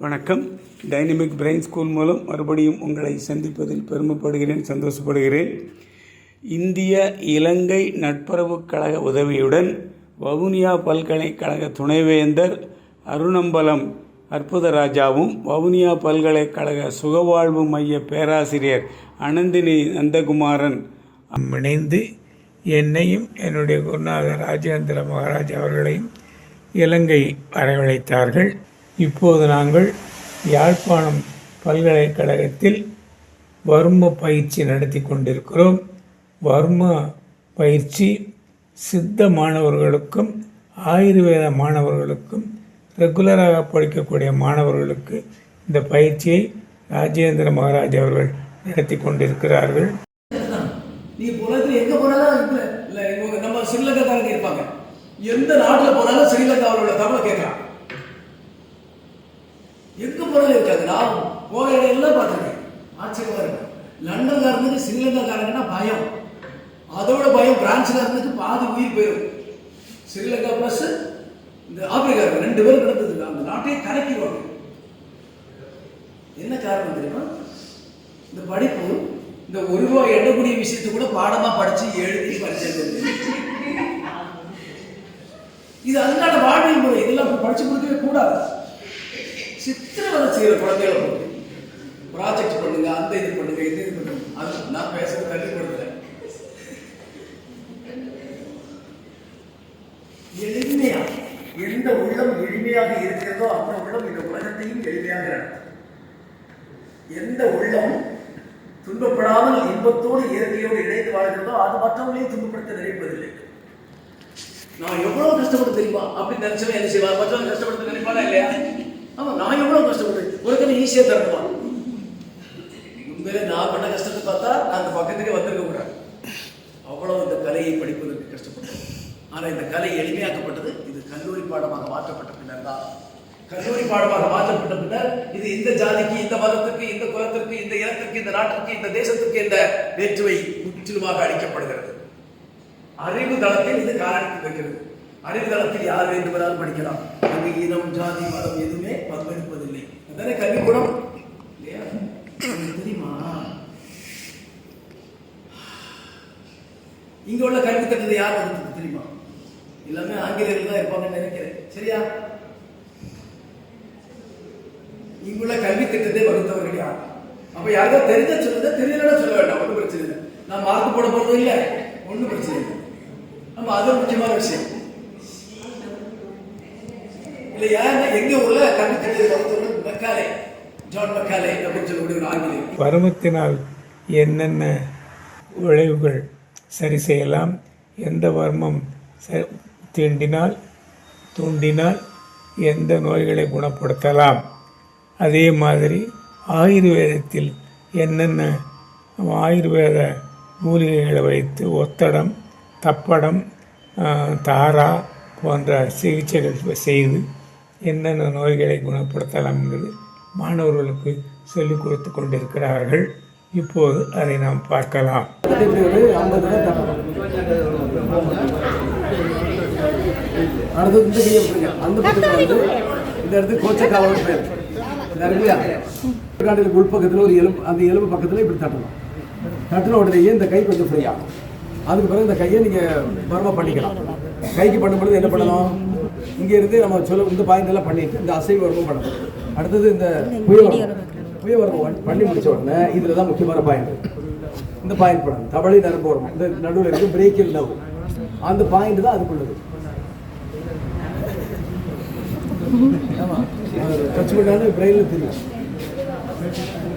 வணக்கம். Dynamic brain school மூலம் மறுபடியும் உங்களை சந்திப்பதில் பெருமைப்படுகிறேன் சந்தோஷப்படுகிறேன். இந்திய இலங்கை நட்புறவு கழக உதவியுடன் வவுனியா பல்கலைக்கழக துணைவேந்தர் அருணம்பலம் அற்புதராஜாவும் வவுனியா பல்கலைக்கழக சுகவாழ்வு மைய பேராசிரியர் அனந்தினி நந்தகுமாரன் இணைந்து என்னையும் என்னுடைய குருநாதர் ராஜேந்திர மகாராஜ் அவர்களையும் இலங்கை வரவழைத்தார்கள். இப்போது நாங்கள் யாழ்ப்பாணம் பல்கலைக்கழகத்தில் வர்ம பயிற்சி நடத்தி கொண்டிருக்கிறோம். வர்ம பயிற்சி சித்த மாணவர்களுக்கும் ஆயுர்வேத மாணவர்களுக்கும் ரெகுலராக படிக்கக்கூடிய மாணவர்களுக்கு இந்த பயிற்சியை ராஜேந்திர மகாராஜ் அவர்கள் நடத்தி கொண்டிருக்கிறார்கள். நீ உலகத்துல எங்க போனாலும் இப்ப இல்ல இவங்க இருப்பாங்க. எந்த நாட்டில் போனாலும் ஸ்ரீலங்காவில் உள்ள தமிழை கேட்கலாம் எங்க போனாலும் இருக்காது நான் போகிற இடம் எல்லாம் பார்த்துருக்கேன் ஆச்சரியமா இருக்கு. லண்டன்காரனுக்கு ஸ்ரீலங்காக்காரங்கன்னா பயம். அதோட பயம் பிரான்ஸ்காரனுக்கு பாதி உயிர் போயிடும் ஸ்ரீலங்கா பிளஸ் இந்த ஆப்பிரிக்கா ரெண்டு பேரும் நடந்தது அந்த நாட்டையே கலக்கிடுவாங்க என்ன காரணம் தெரியுமா? இந்த படிப்பு இந்த ஒரு ரூபாய் எண்ணக்கூடிய விஷயத்தை கூட பாடமா படிச்சு எழுதி படிச்சது இது அதனால வாழ்வியல் முறை. இதெல்லாம் படிச்சு கொடுக்கவே கூடாது. சித்திரவதை செய்கிற குழந்தைகளை போட்டு ப்ராஜெக்ட் பண்ணுங்க அந்த இது பண்ணுங்க இந்த இது பண்ணுங்க. அது நான் பேசுறது தள்ளி எளிமையா எந்த உள்ளம் எளிமையாக இருக்கிறதோ அந்த உள்ளம் இந்த உலகத்தையும் எளிமையாக எந்த உள்ளம் துன்பப்படாமல் இன்பத்தோடு இயற்கையோடு இணைந்து வாழ்கிறதோ அது மற்றவங்களையும் துன்பப்படுத்த நினைப்பதில்லை. நான் எவ்வளவு கஷ்டப்பட்டு தெரியுமா? அப்படின்னு நினைச்சவன் என்ன செய்வான்? மற்றவங்க கஷ்டப்பட்டு நினைப்பானா இல்லையா? ஈஸியாக தரணுமா உண்மையிலே நான் பண்ண கஷ்டத்தை பார்த்தா நான் அந்த பக்கத்துக்கே வந்திருக்க கூடாது. அவ்வளவு இந்த கலையை படிப்பதற்கு கஷ்டப்பட்டேன் ஆனா இந்த கலை எளிமையாக்கப்பட்டது இது கல்லூரி பாடமாக மாற்றப்பட்ட பின்னர் தான். கல்லூரி பாடமாக மாற்றப்பட்ட பின்னர் இது இந்த ஜாதிக்கு இந்த மதத்திற்கு இந்த குலத்திற்கு இந்த இனத்திற்கு இந்த நாட்டிற்கு இந்த தேசத்திற்கு இந்த வேற்றுமை முற்றிலுமாக அளிக்கப்படுகிறது அறிவு தளத்தில் இது காரணத்துக்கு வைக்கிறது. அறிவு தளத்தில் யார் வேண்டுமானாலும் படிக்கலாம். இனம் ஜாதி மதம் எதுவுமே பங்கெடுப்பது அதானே கல்விக்கூடம்? இல்லையா? தெரியுமா? இங்க உள்ள கல்வி திட்டத்தை யார் வகுத்தது தெரியுமா? எல்லாமே ஆங்கிலேயர்கள் தான் இருப்பாங்கன்னு நினைக்கிறேன். சரியா? இங்குள்ள கல்வி திட்டத்தை வகுத்தவர்கள் யார்? அப்ப யாருக்கா தெரிஞ்ச சொல்லுங்க. தெரியலன்னா சொல்ல வேண்டாம். ஒன்றும் பிரச்சனை இல்லை. நான் மார்க் போட போறதும் இல்லை. ஒன்றும் பிரச்சனை இல்லை. ஆமா அது முக்கியமான விஷயம். இல்லையா? யாருன்னா எங்க உள்ள கல்வி திட்டத்தை வகுத்தவர்கள் ஜான் அப்படின்னு சொல்லக்கூடிய ஒரு வர்மத்தினால் என்னென்ன விளைவுகள் சரி செய்யலாம் எந்த வர்மம் ச தீண்டினால் தூண்டினால் எந்த நோய்களை குணப்படுத்தலாம்? அதே மாதிரி ஆயுர்வேதத்தில் என்னென்ன ஆயுர்வேத மூலிகைகளை வைத்து ஒத்தடம் தப்படம் தாரா போன்ற சிகிச்சைகள் செய்து என்னென்ன நோய்களை குணப்படுத்தலாம் என்பது மாணவர்களுக்கு சொல்லிக் கொடுத்து கொண்டிருக்கிறார்கள். இப்போது அதை நாம் பார்க்கலாம். அடுத்தது இந்த அந்த பக்கத்தில் வந்து இந்த இடத்துக்கு கோச்சக்காலம்னு பேர். நிறைய உள்பக்கத்தில் ஒரு எலும்பு அந்த எலும்பு பக்கத்தில் இப்படி தட்டணும். தட்டின உடனேயே இந்த கை கொஞ்சம் ஃப்ரீ ஆகும். அதுக்கு பிறகு இந்த கையை நீங்கள் பரவ பண்ணிக்கலாம். கைக்கு பண்ணும்பொழுது என்ன பண்ணணும் இங்கே இருந்து நம்ம சொல்ல இந்த பாயிண்ட் எல்லாம் பண்ணிட்டு இந்த அசைவு வரமும் பண்ணணும் அடுத்தது இந்த புயவரம் புயவரம் பண்ணி முடிச்ச உடனே இதில் தான் முக்கியமான பாயிண்ட் இந்த பாயிண்ட் பண்ணணும் தவளை நரம்பு வரும் இந்த நடுவில் இருக்கு பிரேக்கில் நவ் அந்த பாயிண்ட் தான் அதுக்குள்ளது. டச் பண்ணாலும் பிரெயினில் தெரியும்.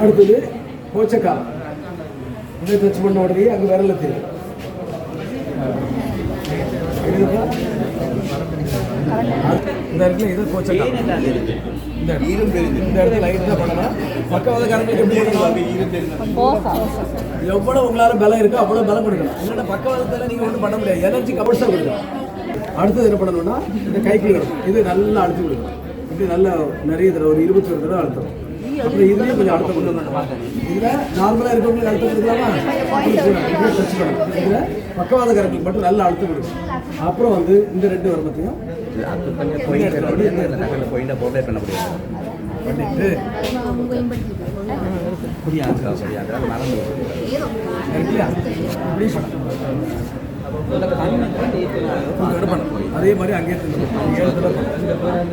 அடுத்தது கோச்சக்காலம் இதை டச் பண்ண உடனே அங்கே விரல தெரியும். இந்த இடத்துல இது கோச்சக்காலம் இந்த இந்த இடத்துல லைட் தான் பண்ணலாம் பக்கவாதக்காரங்களுக்கு எப்படி பண்ணுவாங்க எவ்வளவு உங்களால பலம் இருக்கோ அவ்வளவு பலம் கொடுக்கணும். இல்லைன்னா பக்கவாதத்தில் நீங்க ஒன்றும் பண்ண முடியாது. எனர்ஜி கபல்ஸாக கொடுக்கணும். அடுத்தது என்ன பண்ணணும்னா இந்த கை விடணும் இது நல்லா அழுத்தி கொடுக்கணும். இப்படி நல்லா நிறைய தடவை ஒரு இருபத்தி ஒரு தடவை அழுத்தம் அப்புறம் இதுலேயும் கொஞ்சம் அழுத்தம் கொடுக்கணும். இதில் நார்மலாக இருக்கவங்களுக்கு அழுத்தம் கொடுக்கலாமா? இதில் டச் பண்ணணும். இதில் பக்கவாதக்காரங்களுக்கு மட்டும் நல்லா அழுத்தம் கொடுக்கணும். அப்புறம் வந்து இந்த ரெண்டு வருமத்தையும் பண்ணிட்டு புரியாது புரியாது மறந்து அதே மாதிரி அங்கேயே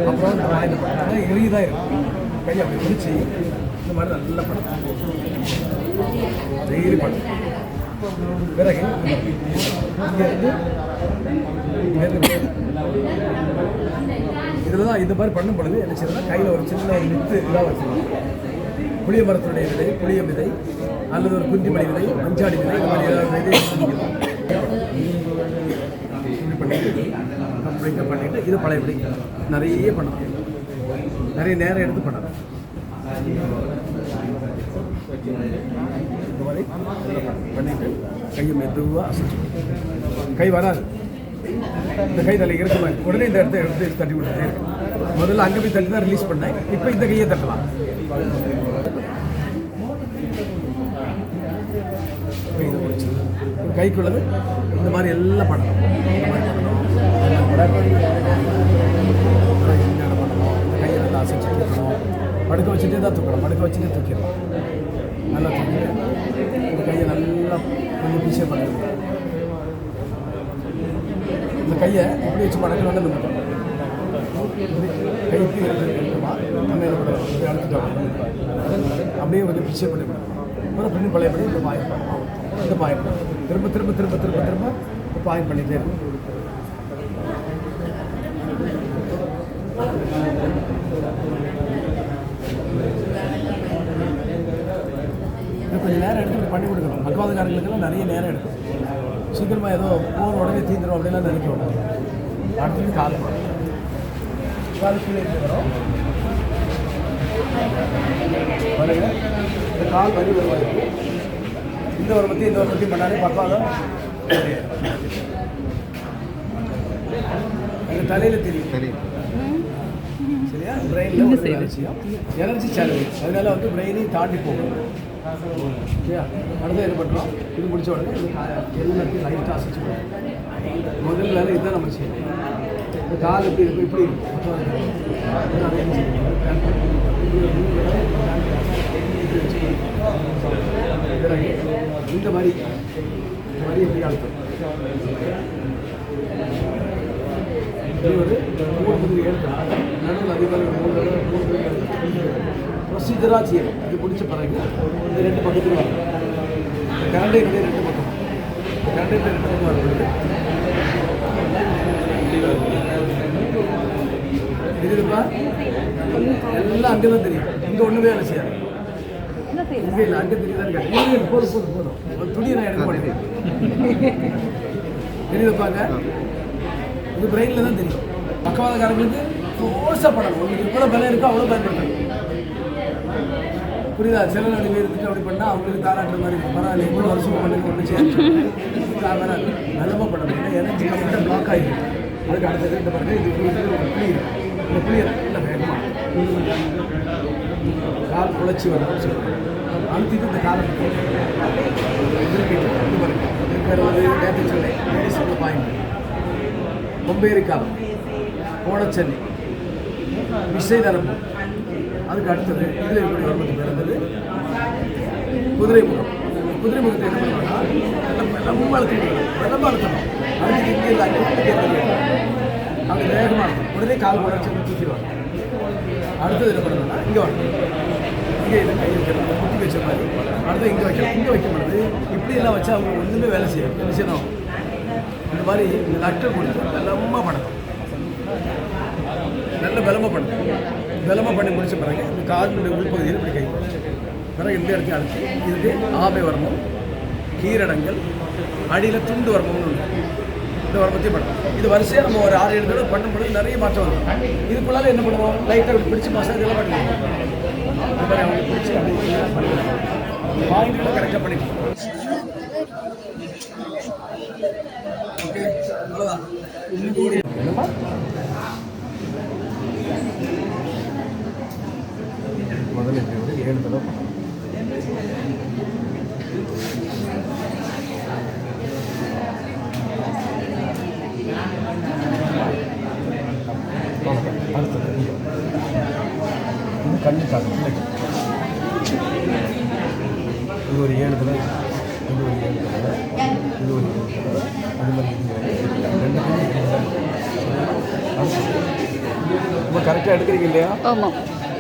அப்புறம் இந்த வாயில் பண்ணணும் இறுகி தான் இருக்கும் கையை அப்படி பிடிச்சி இந்த மாதிரி நல்லா பண்ணணும் டெய்லி பண்ணணும் பிறகு இங்கேருந்து இதில் தான் இந்த மாதிரி பண்ணும் பொழுது என்ன செய்யணும்னா கையில் ஒரு சின்ன ஒரு வித்து இதாக வச்சுக்கணும் புளிய மரத்துடைய விதை புளிய விதை அல்லது ஒரு குஞ்சுமணி விதை மஞ்சாடி விதை இந்த மாதிரி ஏதாவது விதை பண்ணிட்டு பண்ணிட்டு இது பழையபடி நிறைய பண்ணலாம். நிறைய நேரம் எடுத்து பண்ணணும் பண்ணிட்டு கையை மெதுவாக கை வராது. இந்த கை தலை இருக்குமா உடனே இந்த இடத்த எடுத்து தட்டி விட்டுட்டே இருக்கு. முதல்ல அங்கே போய் தள்ளி தான் ரிலீஸ் பண்ணேன். இப்போ இந்த கையை தட்டலாம். இதை கைக்குள்ளது. இந்த மாதிரி எல்லாம் பண்ணணும். பண்ணணும் கையை நல்லா படுக்க வச்சுட்டே தான் தூக்கணும். படுக்க வச்சுட்டே தூக்கிடலாம். நல்லா தூக்கிட்டு இந்த கையை நல்லா கொஞ்சம் பிசே பண்ணணும் இந்த கையை இப்படி வச்சு மடக்கு வந்து நிமிட்டோம் கைக்கு இருக்குமா? அப்படியே கொஞ்சம் பிச்சை பண்ணி விடணும் அப்புறம் பின்னு பழையபடி இந்த பாயம் பண்ணுவோம் இந்த பாயம் பண்ணணும். திரும்ப திரும்ப திரும்ப திரும்ப திரும்ப இந்த பாயம் பண்ணிகிட்டே இருக்கும் கொஞ்சம் நேரம் எடுத்து பண்ணி கொடுக்கணும். பக்கவாதக்காரங்களுக்கெல்லாம் நிறைய நேரம் எடுக்கும். சீக்கிரமாக ஏதோ போன உடனே தீந்துடும் அப்படிலாம் நினைக்க விடாது அடுத்தது கால் வரும் இந்த கால் வலி வருவாங்க இந்த ஒரு பற்றி இந்த ஒரு பற்றி பண்ணாலே பக்கவாதம் எங்கள் தலையில் தெரியும். தெரியும். சரியா? பிரெயினில் ஒரு விஷயம். எனர்ஜி சேலஞ்ச் அதனால வந்து பிரெயினையும் தாண்டி போகும். அடுத்து என்ன பண்ணுறோம் இது முடிச்ச உடனே எல்லாத்தையும் லைட்டாக அசைச்சு முதல்ல வேலை இதுதான் நம்ம செய்யணும். இந்த கால் எப்படி இருக்கும் இப்படி இந்த மாதிரி இந்த மாதிரி எப்படி அழுத்தம் இது ஒரு மூணு முதல் ஏழு நடுவில் அதே மூணு மூணு தடவை, ப்ரொசீஜராக செய்யணும் இது பிடிச்ச பிறகு இந்த ரெண்டு பக்கத்துலையும் வரும். இந்த கரண்டை இதே ரெண்டு பக்கம். இந்த கரண்டை இந்த ரெண்டு பக்கம் தெரியுதுப்பா எல்லாம் அங்கே தான் தெரியும். இங்கே ஒன்றுமே வேலை செய்யாது. இங்கே இல்லை அங்கே தெரியுதா? இருக்கா. போதும் போதும் போதும். ஒரு துணியை நான் எடுக்க மாட்டேன். தெரியுதுப்பாங்க இது பிரெயினில் தான் தெரியும். பக்கவாதக்காரங்களுக்கு ஃபோர்ஸாக பண்ணணும் உங்களுக்கு எவ்வளோ பலம் இருக்கோ அவ்வளோ பயன்படுத்தணும். புரியுதா? சில நடுவே இருந்துட்டு அப்படி பண்ணால் அவங்களுக்கு தாராட்டுற மாதிரி இருக்கும். பரவாயில்ல எவ்வளோ வருஷம் பண்ணுங்க ஒன்று சேர்ந்து வராது நல்லமாக பண்ண முடியும். எனர்ஜி கம்ப்ளீட்டாக பிளாக் ஆகிடும் அதுக்கு அடுத்த இந்த பாருங்க இது புளி புளியும் இந்த புளியை நல்ல வேகமாக கால் குழச்சி வரும் அழுத்திட்டு இந்த காலை திருப்பிட்டு இது பாருங்க. இருக்கிறது நேற்று சென்னை லேடிஸ் பாயிண்ட் பொம்பேரி காலம் ஓடச்சென்னை விசை நரம்பு அதுக்கு அடுத்தது இதில் எப்படி வருவது பிறந்தது குதிரை முகம். குதிரை முகத்தை என்ன பண்ணுவாங்கன்னா ரொம்ப அழுத்தணும் ரொம்ப அழுத்தணும் அதுக்கு இங்கே இல்லை அப்படி வேகமாக இருக்கும். உடனே கால் போட வச்சு தூக்கிடுவாங்க. அடுத்தது என்ன பண்ணணும்னா இங்கே வரணும் இங்கே இல்லை கை வைக்கணும் குத்தி வச்ச மாதிரி. அடுத்து இங்கே வைக்கணும். இங்கே வைக்க முடியாது இப்படி எல்லாம் வச்சா அவங்க ஒன்றுமே வேலை செய்யும் என்ன செய்யணும்? இந்த மாதிரி இந்த நட்டு கொடுத்து நல்லமாக பண்ணணும் நல்ல பலமாக பண்ணணும் பலமாக பண்ணி முடிச்ச பிறகு இந்த காலினுடைய உள்பகுதியில் இப்படி கை பிறகு இந்த இடத்தையும் அழைச்சி இதுக்கு ஆபை வர்மம் கீரடங்கள் அடியில் துண்டு வர்மம்னு ஒன்று இந்த வர்மத்தையும் பண்ணணும் இது வரிசையாக நம்ம ஒரு ஆறு ஏழு தடவை பண்ணும்பொழுது நிறைய மாற்றம் வரும். இதுக்குள்ளால என்ன பண்ணுவோம்? லைட்டாக இப்படி பிடிச்சி மசாஜ் எல்லாம் பண்ணுவோம். இந்த மாதிரி அவங்க பிடிச்சி அப்படி பாயிண்ட்களை கரெக்டாக பண்ணிக்கலாம் ஓகே இவ்வளோதான் ஏழு தடவை பண்ணணும் இது கண்ணு காட்டு இது ஒரு ஏழு தடவை இது ஒரு ஏழு தடவை எடுக்கிறீங்க இல்லையா? ஆமாம்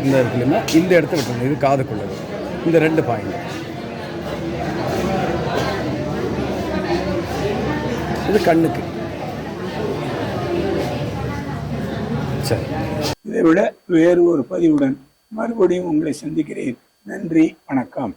இந்த இருக்குல்லைன்னா இந்த இடத்துல விட்டுருங்க. இது காதுக்குள்ளது. இந்த ரெண்டு பாயிண்ட் இது கண்ணுக்கு. சரி. இதை விட வேறு ஒரு பதிவுடன் மறுபடியும் உங்களை சந்திக்கிறேன். நன்றி. வணக்கம்.